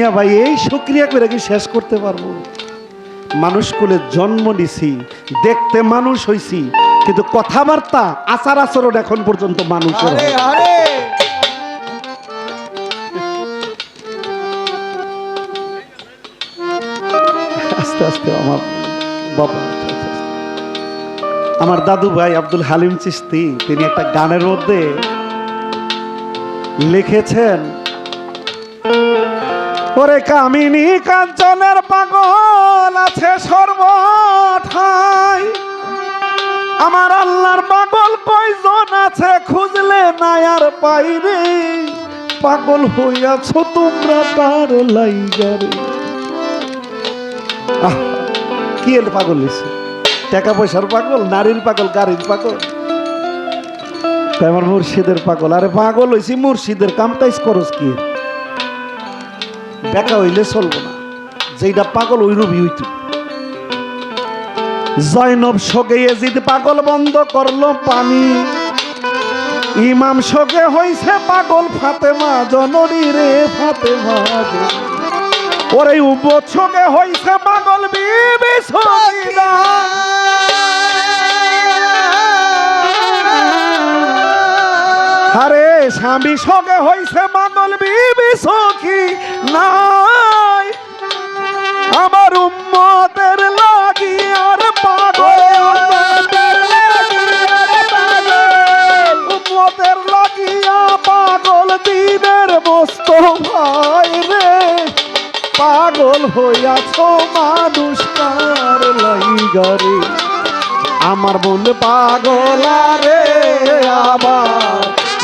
মিয়া ভাই এই শুক্রিয়া করে কি শেষ করতে পারব মানুষ কুলে জন্ম নিছি দেখতে মানুষ হইছি কিন্তু কথাবার্তা আচার আচরণ এখন পর্যন্ত। আরে আস্তে আস্তে আমার বাবা। আমার দাদু ভাই আব্দুল হালিম চিস্তি তিনি একটা গানের মধ্যে লিখেছেন ওরে কামিনী কাঞ্চনের পাগল আছে সর্বঠাই। আমার আল্লাহর পাগল কয়জন আছে খুঁজলে নাই আর পাইরে পাগল হইয়াছ তোমরা তার লাইগারে কি এর পাগল হয়েছে টাকা পয়সার পাগল, নারীর পাগল, গাড়ির পাগল? তাই আমার মুর্শিদের পাগল। আরে পাগল হয়েছি মুর্শিদের কামটাইজ করস কি? বেকা হইলে চলবো না। যেটা পাগল ওই রবি হইত জয়নব সগে এজিদ পাগল বন্ধ করল পানি। ইমাম সগে হইছে পাগল ফাতেমা, জননী রে ফাতেমা। ওরে উপছকে হইছে পাগল বিবি সকিনা আরে স্বামী সগে হইছে পাগল বিবি সখী নাই। আমার উম্মতের লাগি আর পাগল। উম্মতের লাগিয়া পাগল দিনের মস্ত ভাই রে। পাগল হইয়াছ মানুষ কার লাইগারে আমার মন পাগল রে আবার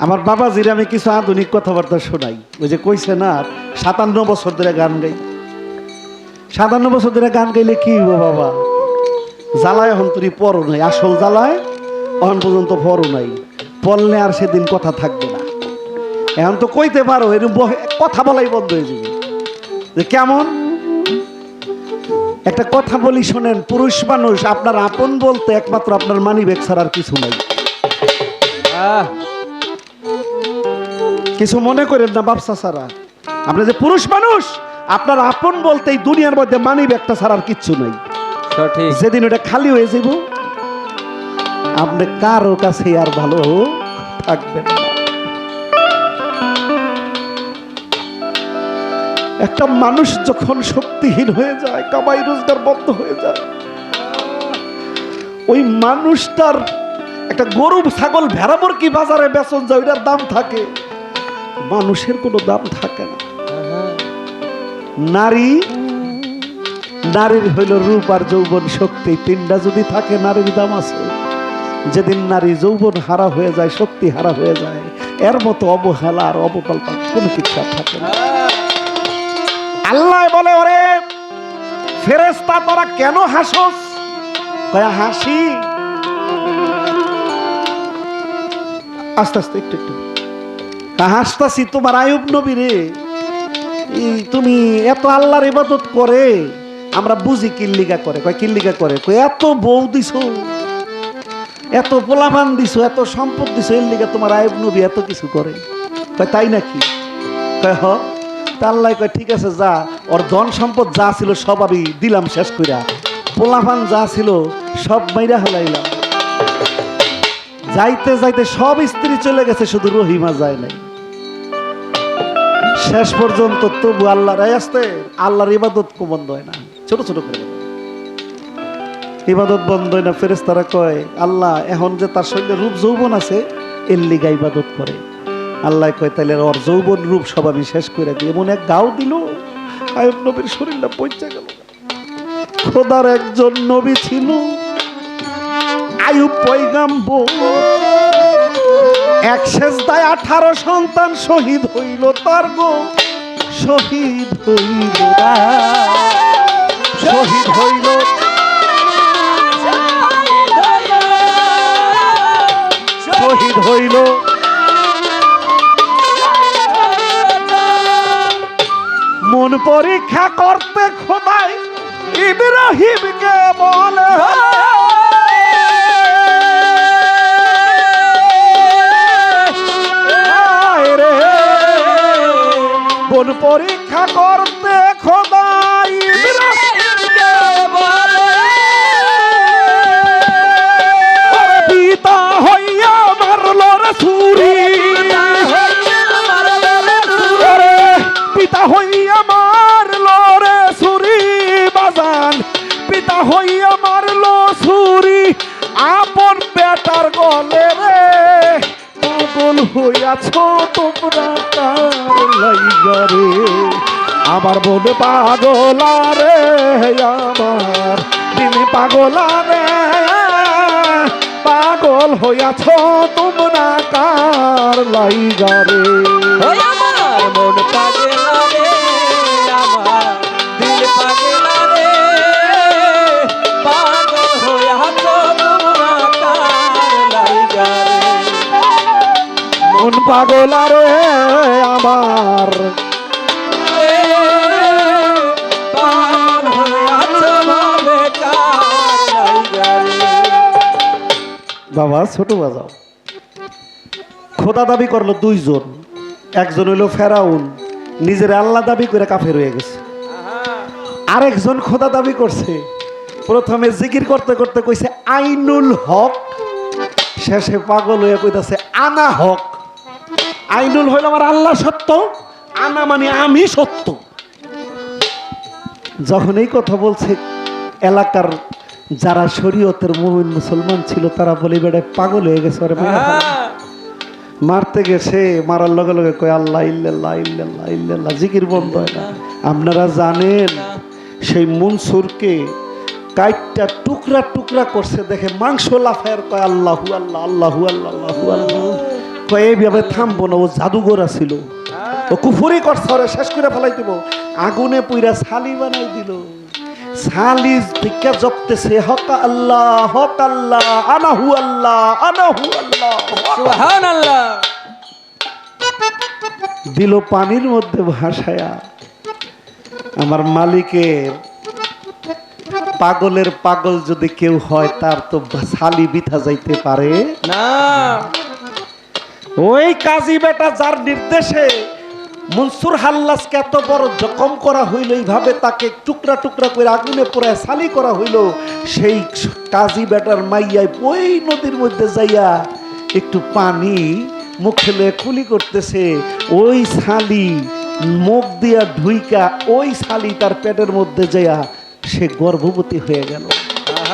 আমার বাবাজির আমি কিছু আধুনিক কথাবার্তা শোনাই। ওই যে কইছে না সাতান্ন বছর ধরে গান গাই। সাতান্ন বছর ধরে গান গাইলে কি হব বাবা? জ্বালায় এখন তুই পরও নাই আসল জ্বালায় এখন পর্যন্ত পরও নাই। পড়লে আর সেদিন কথা থাকবে না। এখন তো কইতে পারো এরকম কথা বলাই বন্ধ হয়ে যাবে। যে কেমন? একটা কথা বলি শোনেন পুরুষ মানুষ আপনার আপন বলতে একমাত্র আপনার মানি ব্যাগ ছাড়া আর কিছু নাই। আহ, কিছু মনে করেন না বাপসা ছাড়া। আপনি যে পুরুষ মানুষ আপনার আপন বলতে এই দুনিয়ার মধ্যে মানি ব্যাগটা ছাড়া আর কিচ্ছু নাই। যেদিন ওটা খালি হয়ে যাব আপনি কারও কাছে আর ভালো থাকবেন। একটা মানুষ যখন শক্তিহীন হয়ে যায় কামাই রোজগার বন্ধ হয়ে যায় ওই মানুষটার একটা গরু ছাগল ভেড়া মুরগি বাজারে বেচন যায় ওইটার দাম থাকে। মানুষের কোনো দাম থাকে না। নারী নারীর হইল রূপ আর যৌবন শক্তি। তিনটা যদি থাকে নারীর দাম আছে। যেদিন নারী যৌবন হারা হয়ে যায় শক্তি হারা হয়ে যায় এর মতো অবহেলা আর অবকল্পনা কোনো কিছু আর থাকে না। আল্লাহ বলে ওরে ফেরেস্তা তোরা কেন হাসস? কয়া হাসি। আস্তে আস্তে একটু একটু। হাসতাছি তোমার আয়ুব নবী রে তুমি এত আল্লাহর ইবাদত করে, আমরা বুঝি কিল্লিগা করে। কয় কিল্লিগা করে? কয়, এত বউ দিছো, এত পোলাপান দিছো, এত সম্পদ দিছো, এর লিগা তোমার আয়ব নবী এত কিছু করে। কয়, তাই নাকি? কয়, হ। তা আল্লাহ কয়, ঠিক আছে, যা। ওর ধন সম্পদ যা ছিল সব আমি দিলাম শেষ কইরা। পোলাপান যা ছিল সব মাইরা হলাইলাম যাইতে যাইতে সব স্ত্রী চলে গেছে, শুধু রহিমা যায় নাই। শেষ পর্যন্ত তবু আল্লাহর এই আসতে, আল্লাহর ইবাদত কো বন্ধ হয় না। ছোট ছোট করে ইবাদত বন্ধ হয় না ফেরেস তারা কয়, আল্লাহ, এখন যে তার শরীরে রূপ যৌবন আছে, এর লিগা ইবাদত করে। আল্লাহ কয় তাহলে ওর যৌবন রূপ সব আমি শেষ করে দিই। এমন এক গাও দিল, আয়ব নবীর শরীরটা পৌঁছে গেল। খোদার একজন নবী ছিল আয়ুব পয়গাম্বর। এক সেজদায় আঠারো সন্তান শহীদ হইল, তার গো শহীদ হইল শহীদ হইল। শহীদ হইল। মন পরীক্ষা করতে খোদাই ইব্রাহিমকে বলে। পরীক্ষা করতে পাগল হইয়াছ তোমরা তার লাইগারে আমার বোন পাগলা রে আমার তিনি পাগলা রে পাগল হইয়াছ তোমরা কার লাইগা রে? ওই আমার! মন পাগলা পাগলা আমার। বাবা, ছোট বাজাও খোদা দাবি করল দুইজন। একজন হইল ফেরাউন, নিজের আল্লাহ দাবি করে কাফের হয়ে গেছে। আরেকজন খোদা দাবি করছে, প্রথমে জিকির করতে করতে কইছে, আইনুল হক। শেষে পাগল হয়ে কইতাছে, আনা হক। আইনুল হইল আমার আল্লাহ সত্য আনা মানে আমি সত্য। যখন এই কথা বলছে এলাকার যারা শরীয়তের মুমিন মুসলমান ছিল তারা বলে বেড়ে পাগল হয়ে গেছে। আহা, মারতে গেছে মারার লগে লগে কয় আল্লাহ ইল্লাল্লাহ ইল্লাল্লাহ ইল্লাল্লাহ জিকির বন্ধ হয় না। আপনারা জানেন সেই মনসুরকে কাইটটা টুকরা টুকরা করছে দেখে মাংস লাফায়ার কয় আল্লাহু আল্লাহ আল্লাহু আল্লাহ আল্লাহু আল্লাহ। এইভাবে থামবো না ও জাদুঘরা ছিল ও কুফুরি করছে ওরে শেষ করে ফেলাই দিব। আগুনে পুইরা ছালি বানাই দিল। ছালি দিকে জপতেছে হক আল্লাহ হক আল্লাহ আনাহু আল্লাহ আনাহু আল্লাহ সুবহানাল্লাহ। দিল পানির মধ্যে ভাসায়া। আমার মালিকের পাগলের পাগল যদি কেউ হয় তার তো ছালি বিথা যাইতে পারে। না। ওই কাজী বেটা যার নির্দেশে মনসুর হাল্লাসকে এত বড় জখম করা হইল এইভাবে তাকে টুকরা টুকরা করে আগুনে পোড়ায় সালি করা হইল সেই কাজী বেটার মাইয়ায় ওই নদীর মধ্যে যাইয়া একটু পানি মুখে কুলি করতেছে। ওই ছালি মুখ দিয়া ঢুইকা ওই ছালি তার পেটের মধ্যে যাইয়া সে গর্ভবতী হয়ে গেল।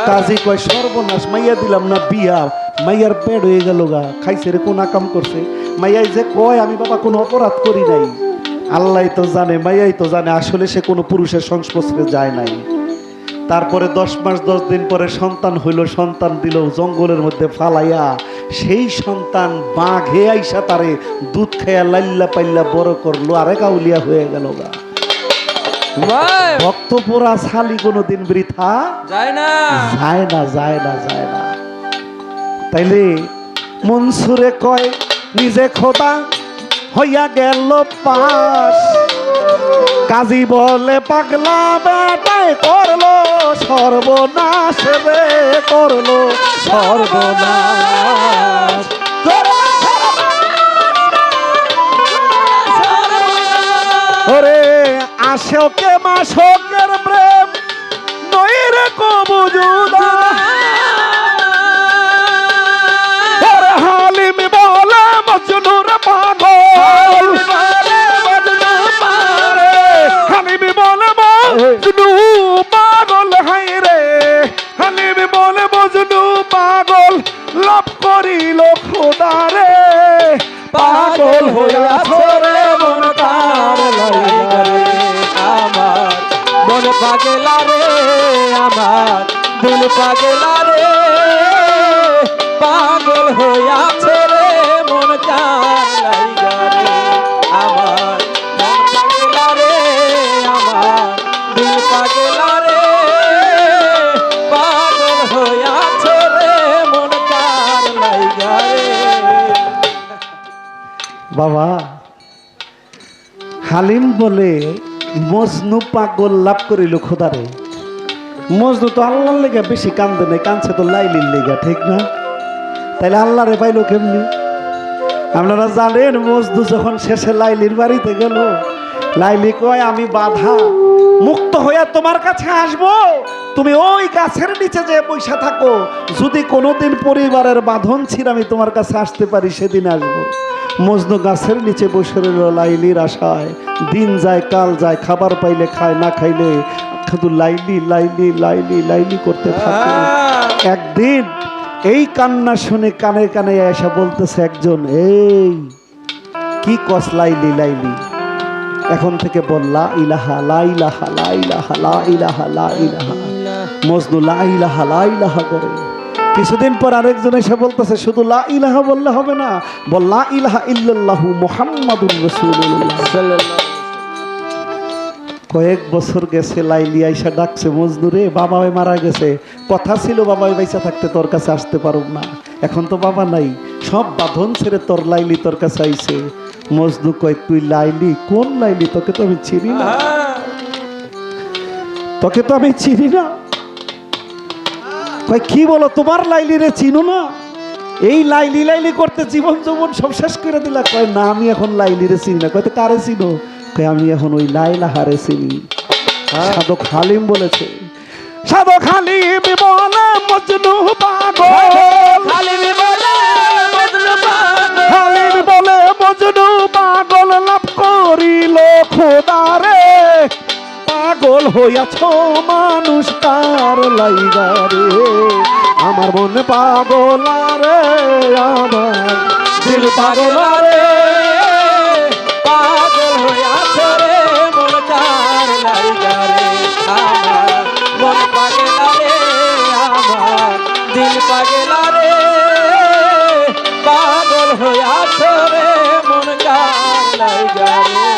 কাজী কয় সর্বনাশ মাইয়া দিলাম না বিয়া। মাইয়ার পেট হয়ে গেল গা খাইছে রে কোন কাম করছে? মাইয়াই যে কয় আমি বাবা কোনো অপরাধ করি নাই। আল্লাহ তো জানে মাইয়াই তো জানে আসলে সে কোনো পুরুষের সংস্পর্শে যায় নাই। তারপরে দশ মাস দশ দিন পরে সন্তান হইল সন্তান দিল জঙ্গলের মধ্যে ফালাইয়া। সেই সন্তান বাঘে আইসা তারে দুধ খাইয়া লাল্লা পাল্লা বড় করল আরেক আউলিয়া হয়ে গেল গা। ভক্ত পোড়া শালি কোনোদিন বৃথা যায় না। যায় না যায় না যায় না। তাইলে মনসুরে কয়, নিজে খোদা হইয়া গেল পাশ। কাজী বলে, পাগলা বেটায় করল, সর্বনাশ রে করল, সর্বনাশ। ওরে আশোকে মাসকের প্রেম, নইরে কবুজুদা পাগলা রে আমার দিল পাগলা রে। পাগল হইয়াছে রে মন কার বাবা হালিম বলে মজনু পাগল লাভ করিল খোদারে। মজনু তো আল্লাহর লেগে বেশি কান্দে নেই কানছে তো লাইলির লেগা, ঠিক না? তাইলে আল্লাহরে পাইলো কেমনি? আপনারা জানেন মজদু যখন শেষে লাইলির বাড়িতে গেল লাইলি কয় আমি বাধা। মুক্ত হইয়া তোমার কাছে আসব। তুমি ওই গাছের নিচে যে পয়সা থাকো। যদি কোনোদিন পরিবারের বাঁধন ছিল আমি তোমার কাছে আসতে পারি সেদিন আসব। মজনু গাছের নিচে বসে রইল লাইলির আশায়। দিন যায় কাল যায় খাবার পাইলে খায় না খাইলে শুধু লাইলি লাইলি লাইলি লাইলি করতে থাকে। একদিন এই কান্না শুনে কানে কানে এসে বলতেছে একজন এই কি কস লাইলি লাইলি? এখন থেকে বললা ইলাহা মজনু করে। কিছুদিন পর আরেকজন এসে বলতেছে, শুধু লা ইলাহা বললে হবে না, বল, লা ইলাহা ইল্লাল্লাহু মুহাম্মাদুর রাসূলুল্লাহ। কয়েক বছর গেছে, লাইলি আইসা ডাকছে মজদুরে বাবা মারা গেছে। কথা ছিল, বাবা বাইসা থাকতে তোর কাছে আসতে পারব না। এখন তো বাবা নাই। সব বাঁধন ছেড়ে তোর লাইলি তোর কাছে আইছে। মজদু কয়, তুই লাইলি? কোন লাইলি? তোকে তো আমি চিনি না। তোকে তো আমি চিনি না। কয়, কি বলো, তোমার লাইলি রে চিনো না? এই লাইলি লাইলি করতে জীবন যৌবন সব শেষ করে দিলা। কয়, না, আমি এখন লাইলি রে চিনি না। কয়, তো কারে চিনো? কয়, আমি এখন ওই লাইলা হারে চিনি। সাধক হালিম বলেছে, সাধক হালিম বলে মজনু পাগল। হালিম খোদারে, পাগল হইয়াছ মানুষ তার লাইগারে আমার মন পাগল রে আমার দিল পাগল রে পাগল হইয়াছে রে মন কার লাইগা আমার মন পাগল রে আমার দিল পাগল রে পাগল হইয়াছে রে মন কার লাইগা